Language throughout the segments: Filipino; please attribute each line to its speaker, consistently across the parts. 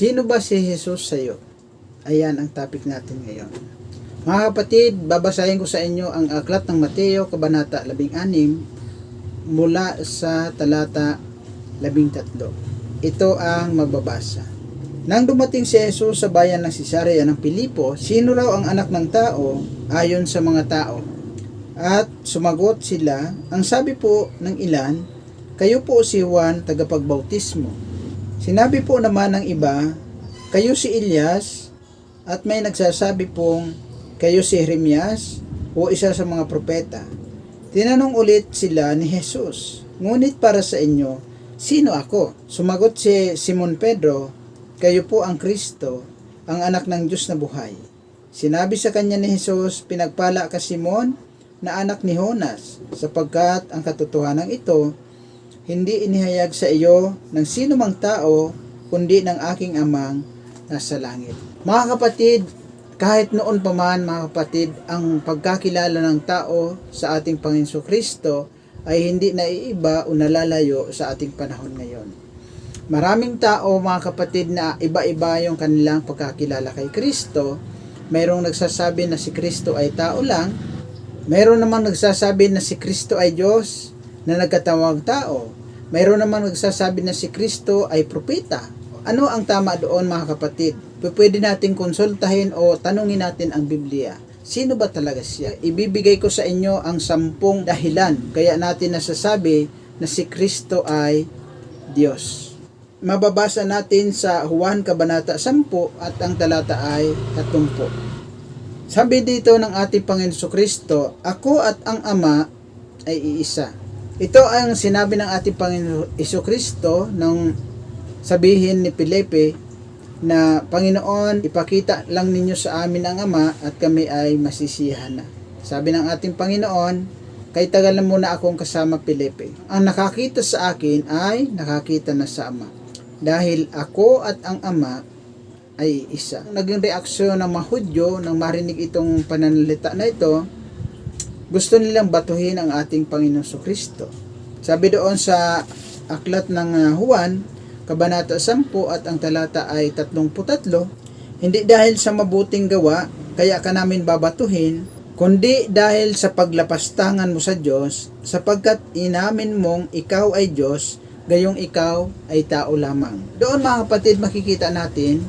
Speaker 1: Sino ba si Jesus sa iyo? Ayan ang topic natin ngayon. Mga kapatid, babasahin ko sa inyo ang aklat ng Mateo, Kabanata 16, mula sa talata 13. Ito ang mababasa. Nang dumating si Jesus sa bayan ng Cesarea ng Pilipo, sino raw ang anak ng tao ayon sa mga tao? At sumagot sila, ang sabi po ng ilan, kayo po si Juan tagapagbautismo. Sinabi po naman ng iba, kayo si Elias, at may nagsasabi pong, kayo si Jeremias, o isa sa mga propeta. Tinanong ulit sila ni Jesus, ngunit para sa inyo, sino ako? Sumagot si Simon Pedro, kayo po ang Kristo, ang anak ng Diyos na buhay. Sinabi sa kanya ni Jesus, pinagpala ka Simon, na anak ni Jonas, sapagkat ang katotohanan ito, hindi inihayag sa iyo ng sino mang tao, kundi ng aking amang nasa langit. Mga kapatid, kahit noon pa man mga kapatid, ang pagkakilala ng tao sa ating Panginoon Kristo ay hindi naiiba o nalalayo sa ating panahon ngayon. Maraming tao mga kapatid na iba-iba yung kanilang pagkakilala kay Kristo. Mayroong nagsasabi na si Kristo ay tao lang. Mayroon namang nagsasabi na si Kristo ay Diyos na nagkatawag tao. Mayroon namang nagsasabi na si Kristo ay propeta. Ano ang tama doon mga kapatid? Pwede natin konsultahin o tanungin natin ang Biblia. Sino ba talaga siya? Ibibigay ko sa inyo ang sampung dahilan kaya natin nasasabi na si Kristo ay Diyos. Mababasa natin sa Juan Kabanata 10 at ang talata ay 30. Sabi dito ng ating Panginoon Kristo, Ako at ang Ama ay iisa. Ito ang sinabi ng ating Panginoon Iso Kristo nang sabihin ni Felipe na Panginoon, ipakita lang ninyo sa amin ang Ama at kami ay masisiyahan na. Sabi ng ating Panginoon, kay tagal na muna akong kasama Felipe. Ang nakakita sa akin ay nakakita na sa Ama. Dahil ako at ang Ama ay isa. Naging reaksyon ng mga Hudyo nang marinig itong pananalita na ito, gusto nilang batuhin ang ating Panginoon Kristo. Sabi doon sa aklat ng uh, Juan, Kabanata 10 at ang talata ay 33, hindi dahil sa mabuting gawa, kaya ka namin babatuhin, kundi dahil sa paglapastangan mo sa Diyos, sapagkat inamin mong ikaw ay Diyos, gayong ikaw ay tao lamang. Doon mga kapatid makikita natin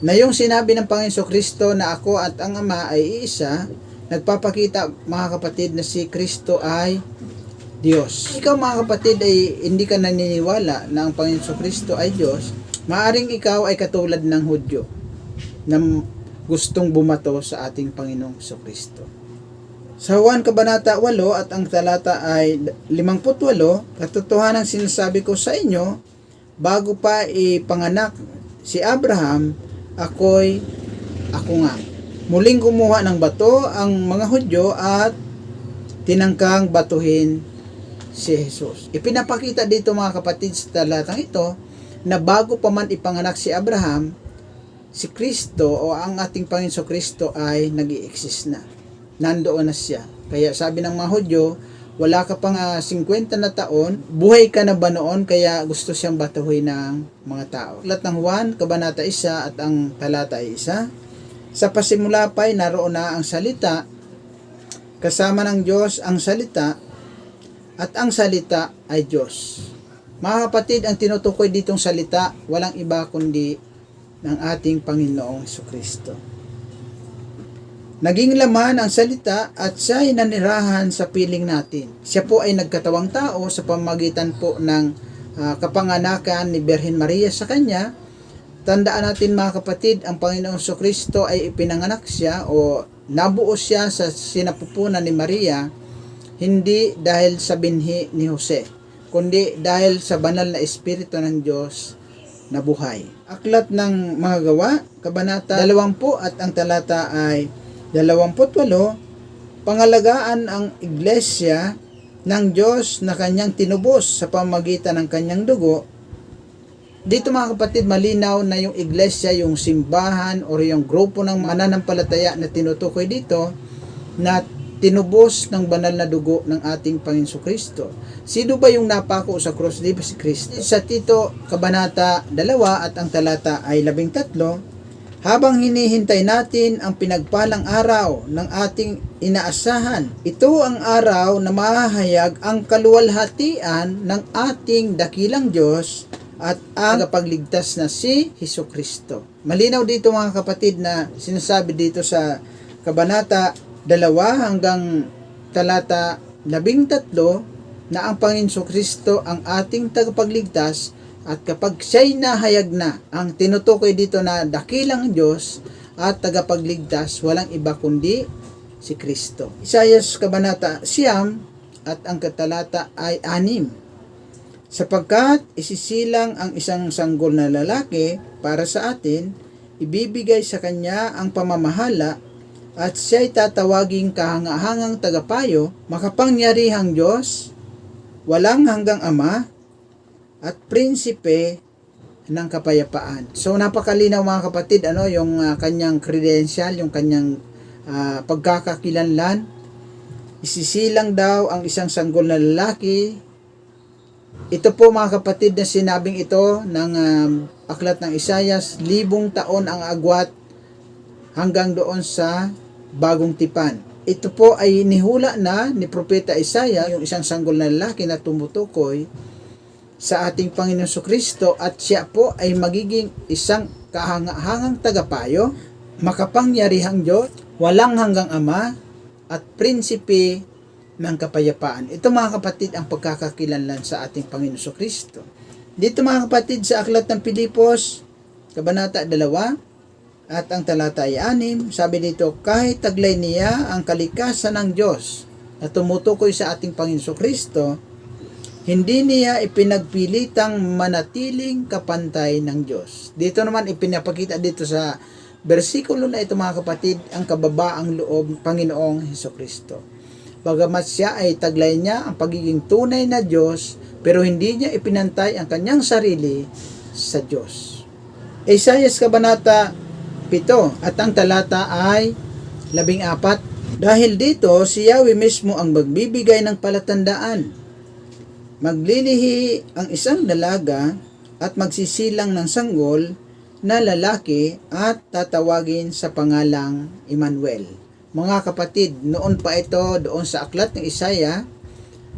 Speaker 1: na yung sinabi ng Panginoon Kristo na ako at ang Ama ay iisa, nagpapakita mga kapatid na si Kristo ay Diyos. Ikaw mga kapatid ay hindi ka naniniwala na ang Panginoon Kristo ay Diyos, maaring ikaw ay katulad ng Hudyo na gustong bumato sa ating Panginoong Kristo. Sa Juan Kabanata 8 at ang talata ay 58, katotohanan sinasabi ko sa inyo, bago pa ipanganak si Abraham, ako'y ako nga. Muling kumuha ng bato ang mga Hudyo at tinangkang batuhin si Jesus. Ipinapakita dito mga kapatid sa talatang ito na bago pa man ipanganak si Abraham, si Kristo o ang ating Panginoon Kristo ay nag exist na. Nandoon na siya. Kaya sabi ng mga Hudyo, wala ka pang uh, 50 na taon, buhay ka na ba noon kaya gusto siyang batuhin ng mga tao. Lat ng Juan, Kabanata 1 at ang talata ay 1. Sa pasimula pa ay naroon na ang salita, kasama ng Diyos ang salita, at ang salita ay Diyos. Mga kapatid, ang tinutukoy ditong salita, walang iba kundi ng ating Panginoong Kristo. Naging laman ang salita at siya ay nanirahan sa piling natin. Siya po ay nagkatawang tao sa pamagitan po ng uh, kapanganakan ni Berhen Maria sa kanya. Tandaan natin mga kapatid, ang Panginoong Kristo ay ipinanganak siya o nabuo siya sa sinapupunan ni Maria hindi dahil sa binhi ni Jose, kundi dahil sa banal na Espiritu ng Diyos na buhay. Aklat ng mga gawa, Kabanata 20 at ang talata ay 28, pangalagaan ang iglesia ng Diyos na kanyang tinubos sa pamagitan ng kanyang dugo. Dito mga kapatid, malinaw na yung iglesia, yung simbahan o yung grupo ng mananampalataya na tinutukoy dito na tinubos ng banal na dugo ng ating Panginoon Kristo. Sino ba yung napako sa cross? Di ba si Kristo? Sa Tito, Kabanata 2 at ang talata ay 13, habang hinihintay natin ang pinagpalang araw ng ating inaasahan, ito ang araw na mahahayag ang kaluwalhatian ng ating dakilang Diyos at ang pagligtas na si Hesus Kristo. Malinaw dito mga kapatid na sinasabi dito sa Kabanata 2 hanggang talata 13 na ang Panginoon Kristo ang ating tagapagligtas at kapag siya'y nahayag na, ang tinutukoy dito na dakilang Diyos at tagapagligtas, walang iba kundi si Kristo. Isayas Kabanata Siyam at ang katalata ay anim. Sapagkat isisilang ang isang sanggol na lalaki para sa atin, ibibigay sa kanya ang pamamahala at siya'y tatawaging kahangahangang tagapayo, makapangyarihang Diyos, walang hanggang Ama, at prinsipe ng kapayapaan. So napakalinaw mga kapatid ano yung ah, kanyang credential, yung kanyang ah, pagkakakilanlan. Isisilang daw ang isang sanggol na lalaki. Ito po mga kapatid na sinabing ito ng um, aklat ng Isayas, libong taon ang agwat hanggang doon sa bagong tipan. Ito po ay nihula na ni Propeta Isaya, yung isang sanggol na lalaki na tumutukoy sa ating Panginoon Kristo at siya po ay magiging isang kahangahangang tagapayo, makapangyarihang Diyos, walang hanggang Ama, at prinsipe ng kapayapaan. Ito mga kapatid ang pagkakakilanlan sa ating Panginoon Kristo. Dito mga kapatid sa Aklat ng Pilipos, Kabanata 2, at ang talata ay 6, sabi dito, kahit taglay niya ang kalikasan ng Diyos na tumutukoy sa ating Panginoon Kristo, hindi niya ipinagpilitang manatiling kapantay ng Diyos. Dito naman ipinapakita dito sa bersikulo na ito mga kapatid ang kababaang loob Panginoong Heso Kristo. Bagamat siya ay taglay niya ang pagiging tunay na Diyos, pero hindi niya ipinantay ang kanyang sarili sa Diyos. Isaias Kabanata 7 at ang talata ay 14. Dahil dito, si Yahweh mismo ang magbibigay ng palatandaan Maglilihi ang isang dalaga at magsisilang ng sanggol na lalaki at tatawagin sa pangalang Emmanuel. Mga kapatid, noon pa ito doon sa aklat ng Isaya,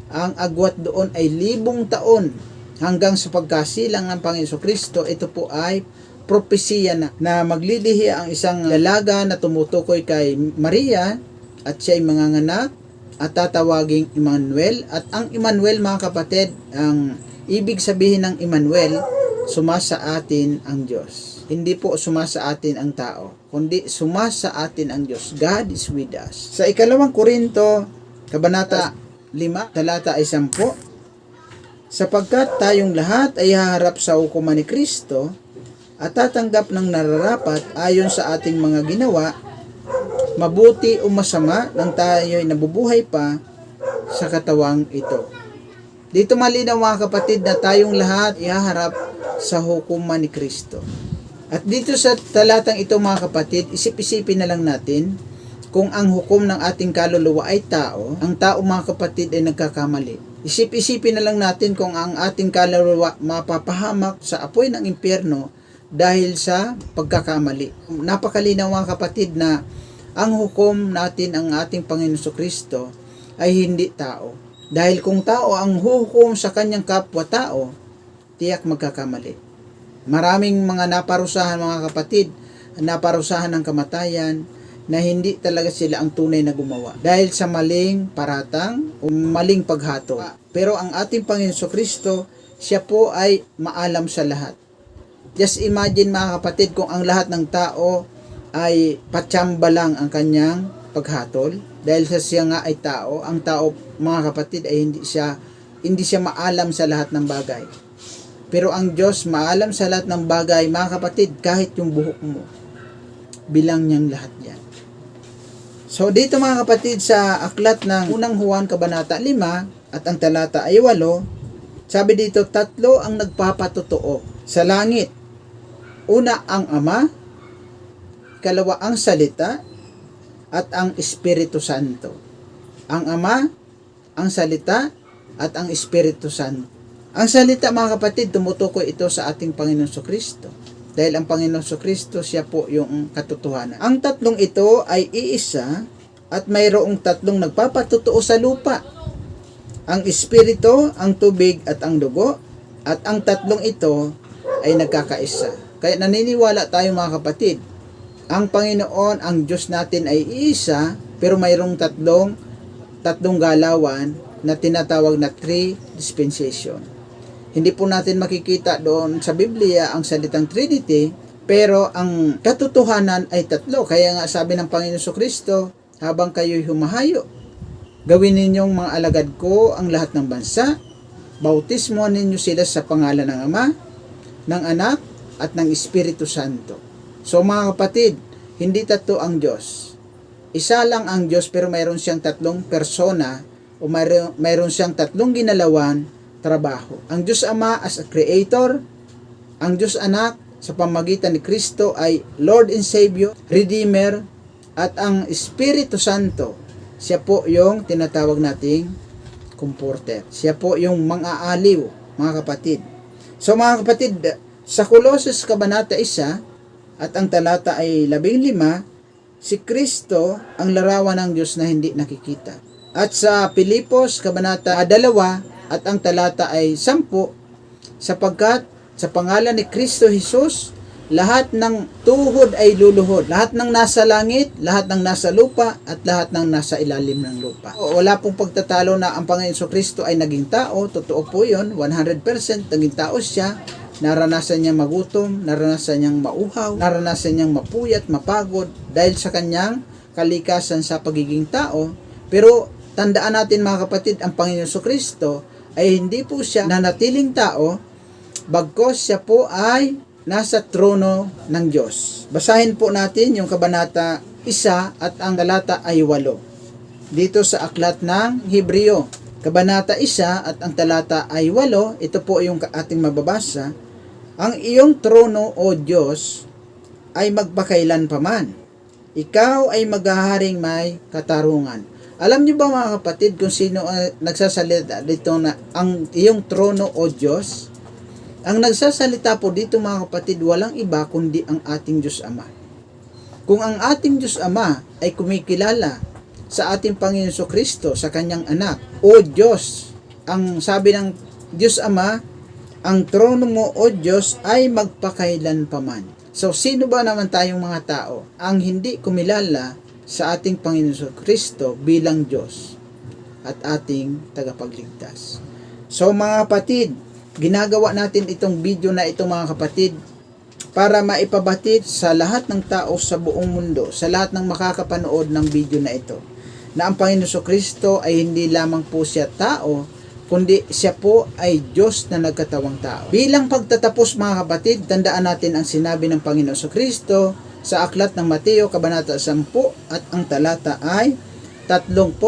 Speaker 1: ang agwat doon ay libong taon hanggang sa pagkasilang ng Panginoon Kristo. Ito po ay propesiya na, na maglilihi ang isang dalaga na tumutukoy kay Maria at siya ay manganganak at tatawaging Emmanuel at ang Emmanuel mga kapatid ang ibig sabihin ng Emmanuel sumasa atin ang Diyos hindi po sumasa atin ang tao kundi sumasa atin ang Diyos God is with us sa ikalawang Korinto kabanata 5 talata ay 10 sapagkat tayong lahat ay haharap sa hukuman ni Kristo at tatanggap ng nararapat ayon sa ating mga ginawa mabuti o masama nang tayo ay nabubuhay pa sa katawang ito. Dito malinaw mga kapatid na tayong lahat ihaharap sa hukuman ni Kristo. At dito sa talatang ito mga kapatid, isip-isipin na lang natin kung ang hukom ng ating kaluluwa ay tao, ang tao mga kapatid ay nagkakamali. Isip-isipin na lang natin kung ang ating kaluluwa mapapahamak sa apoy ng impyerno dahil sa pagkakamali. Napakalinaw mga kapatid na ang hukom natin ang ating Panginoon Kristo ay hindi tao. Dahil kung tao ang hukom sa kanyang kapwa-tao, tiyak magkakamali. Maraming mga naparusahan mga kapatid, naparusahan ng kamatayan, na hindi talaga sila ang tunay na gumawa. Dahil sa maling paratang o maling paghato. Pero ang ating Panginoon Kristo, siya po ay maalam sa lahat. Just imagine mga kapatid kung ang lahat ng tao ay patsamba lang ang kanyang paghatol dahil sa siya nga ay tao ang tao mga kapatid ay hindi siya hindi siya maalam sa lahat ng bagay pero ang Diyos maalam sa lahat ng bagay mga kapatid kahit yung buhok mo bilang niyang lahat yan so dito mga kapatid sa aklat ng unang Juan kabanata 5 at ang talata ay 8 sabi dito tatlo ang nagpapatotoo sa langit una ang ama ikalawa ang salita, at ang Espiritu Santo. ang Ama, ang Salita, at ang Espiritu Santo. Ang salita mga kapatid, tumutukoy ito sa ating Panginoon Kristo. Dahil ang Panginoon Kristo, siya po yung katotohanan. Ang tatlong ito ay iisa at mayroong tatlong nagpapatutuo sa lupa. Ang Espiritu, ang tubig at ang dugo. At ang tatlong ito ay nagkakaisa. Kaya naniniwala tayo mga kapatid, ang Panginoon, ang Diyos natin ay iisa, pero mayroong tatlong tatlong galawan na tinatawag na three dispensation. Hindi po natin makikita doon sa Biblia ang salitang Trinity, pero ang katotohanan ay tatlo. Kaya nga sabi ng Panginoon so Kristo, habang kayo'y humahayo, gawin ninyong mga alagad ko ang lahat ng bansa, bautismo ninyo sila sa pangalan ng Ama, ng Anak, at ng Espiritu Santo. So mga kapatid, hindi tatlo ang Diyos. Isa lang ang Diyos pero mayroon siyang tatlong persona o mayroon, mayroon siyang tatlong ginalawan trabaho. Ang Diyos Ama as a creator, ang Diyos Anak sa pamagitan ni Kristo ay Lord and Savior, Redeemer, at ang Espiritu Santo, siya po yung tinatawag nating comforter. Siya po yung mang-aaliw, mga kapatid. So mga kapatid, sa Colossus Kabanata 1 at ang talata ay 15, si Kristo ang larawan ng Diyos na hindi nakikita. At sa Pilipos Kabanata 2 at ang talata ay 10, sapagkat sa pangalan ni Kristo Jesus, lahat ng tuhod ay luluhod. Lahat ng nasa langit, lahat ng nasa lupa, at lahat ng nasa ilalim ng lupa. O, Wala pong pagtatalo na ang Panginoon Kristo ay naging tao. Totoo po yun, 100% naging tao siya. Naranasan niyang magutom, naranasan niyang mauhaw, naranasan niyang mapuyat, mapagod dahil sa kanyang kalikasan sa pagiging tao. Pero tandaan natin mga kapatid, ang Panginoon Kristo ay hindi po siya nanatiling tao, bagkos siya po ay nasa trono ng Diyos. Basahin po natin yung kabanata 1 at ang talata ay 8. Dito sa aklat ng Hebreo, kabanata 1 at ang talata ay 8, ito po yung ating mababasa. Ang iyong trono o Diyos ay magpakailan paman. Ikaw ay maghaharing may katarungan. Alam niyo ba mga kapatid kung sino ang nagsasalita dito na ang iyong trono o Diyos? Ang nagsasalita po dito mga kapatid, walang iba kundi ang ating Diyos Ama. Kung ang ating Diyos Ama ay kumikilala sa ating Panginoon Kristo, sa kanyang anak, o Diyos, ang sabi ng Diyos Ama, ang trono mo o Diyos ay magpakailan paman. So sino ba naman tayong mga tao ang hindi kumilala sa ating Panginoon Kristo bilang Diyos at ating tagapagligtas? So mga kapatid, ginagawa natin itong video na ito mga kapatid para maipabatid sa lahat ng tao sa buong mundo, sa lahat ng makakapanood ng video na ito, na ang Panginoon Kristo ay hindi lamang po siya tao, kundi siya po ay Diyos na nagkatawang tao. Bilang pagtatapos mga kapatid, tandaan natin ang sinabi ng Panginoon Kristo sa aklat ng Mateo, Kabanata 10 at ang talata ay 32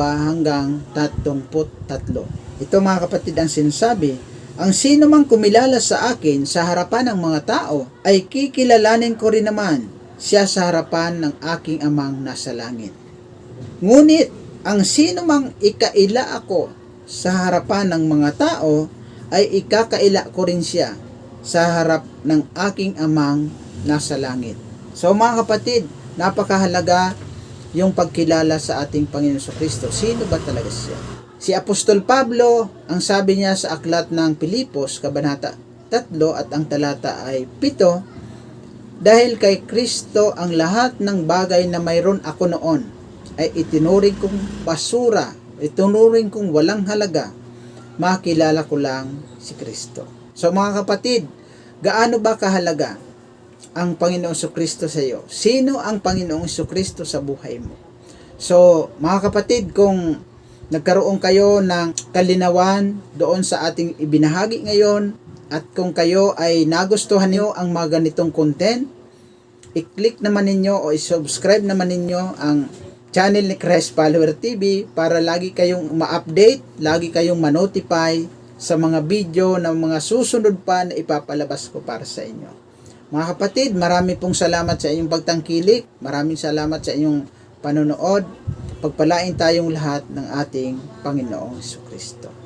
Speaker 1: hanggang 33. Ito mga kapatid ang sinasabi, ang sino mang kumilala sa akin sa harapan ng mga tao ay kikilalanin ko rin naman siya sa harapan ng aking amang nasa langit. Ngunit ang sino mang ikaila ako sa harapan ng mga tao ay ikakaila ko rin siya sa harap ng aking amang nasa langit. So mga kapatid, napakahalaga yung pagkilala sa ating Panginoon sa Kristo. Sino ba talaga siya? Si Apostol Pablo, ang sabi niya sa aklat ng Pilipos, Kabanata 3 at ang talata ay 7, dahil kay Kristo ang lahat ng bagay na mayroon ako noon ay itinuring kong basura, itinuring kong walang halaga, makilala ko lang si Kristo. So mga kapatid, gaano ba kahalaga ang Panginoong Kristo sa iyo? Sino ang Panginoong Kristo sa buhay mo? So, mga kapatid, kung nagkaroon kayo ng kalinawan doon sa ating ibinahagi ngayon at kung kayo ay nagustuhan niyo ang mga ganitong content, i-click naman ninyo o i-subscribe naman ninyo ang channel ni Christ Follower TV para lagi kayong ma-update, lagi kayong ma-notify sa mga video ng mga susunod pa na ipapalabas ko para sa inyo. Mga kapatid, marami pong salamat sa inyong pagtangkilik. Maraming salamat sa inyong panonood. Pagpalain tayong lahat ng ating Panginoong Kristo.